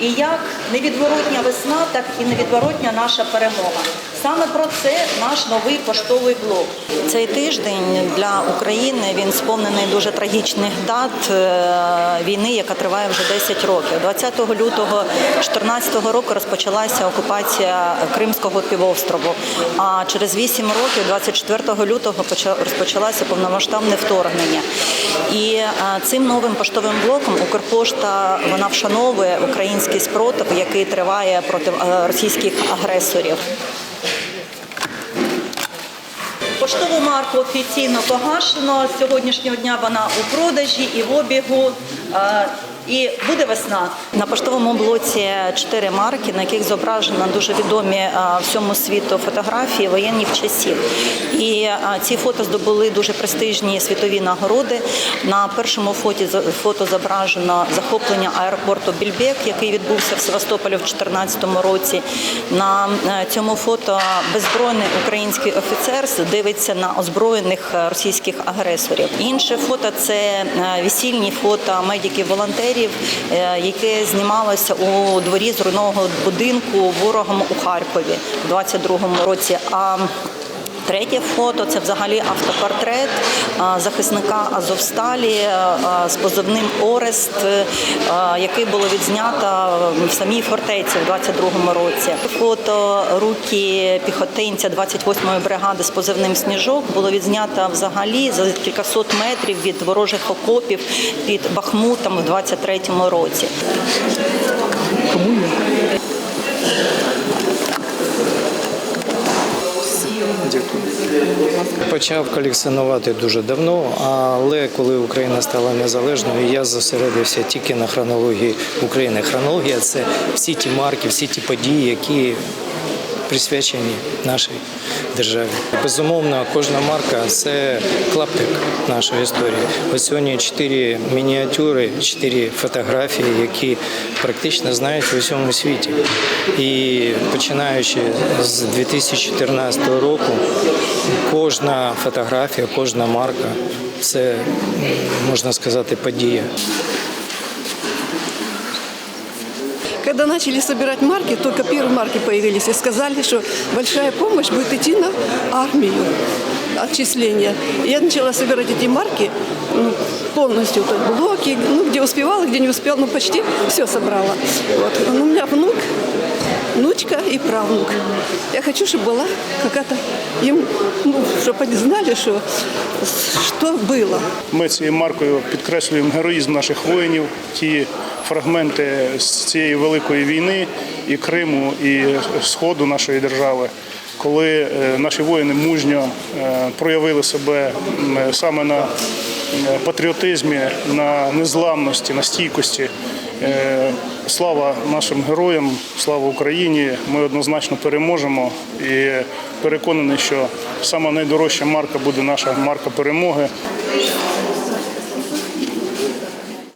І як невідворотня весна, так і невідворотня наша перемога. Саме про це наш новий поштовий блок. Цей тиждень для України він сповнений дуже трагічних дат е, війни, яка триває вже 10 років. 20 лютого 2014 року розпочалася окупація Кримського півострову. А через 8 років, 24 лютого, поча- розпочалося повномасштабне вторгнення. І е, цим новим поштовим блоком Укрпошта вона вшановує український спротив, який триває проти е, російських агресорів. Поштову марку офіційно погашено. З сьогоднішнього дня вона у продажі і в обігу. І буде весна. На поштовому блоці чотири марки, на яких зображено дуже відомі е, всьому світу фотографії воєнних часів. І е, ці фото здобули дуже престижні світові нагороди. На першому фоті з- фото зображено захоплення аеропорту Більбек, який відбувся в Севастополі в 2014 році. На е, цьому фото беззбройний український офіцер дивиться на озброєних російських агресорів. Інше фото це весільні фото медиків-волонтерів, е, яке знімалося у дворі зруйнованого будинку ворогом у Харкові в 22-му році. А Третє фото це взагалі автопортрет захисника Азовсталі з позивним Орест, який було відзнято в самій фортеці в 22-му році. Фото руки піхотинця 28-ї бригади з позивним Сніжок було відзнято взагалі за кількасот метрів від ворожих окопів під Бахмутом в 23-му році. Почав колекціонувати дуже давно, але коли Україна стала незалежною, я зосередився тільки на хронології України. Хронологія це всі ті марки, всі ті події, які присвячені нашій державі. Безумовно, кожна марка це клаптик нашої історії. Ось сьогодні чотири мініатюри, чотири фотографії, які практично знають в усьому світі. І починаючи з 2014 року, кожна фотографія, кожна марка це можна сказати подія. Когда начали собирать марки, только первые марки появились и сказали, что большая помощь будет идти на армию отчисления. Я начала собирать эти марки ну, полностью, то блоки, ну, где успевала, где не успела, ну, почти все собрала. Вот. Ну, у меня внук, внучка и правнук. Я хочу, чтобы была какая-то, им, ну, чтобы они знали, что, что было. Ми цією маркою підкреслюємо героїзм наших воїнів, ті фрагменти з цієї великої війни і Криму, і Сходу нашої держави, коли е, наші воїни мужньо е, проявили себе м, саме на е, патріотизмі, на незламності, на стійкості. Е, Слава нашим героям, слава Україні! Ми однозначно переможемо і переконаний, що сама найдорожча марка буде наша марка перемоги.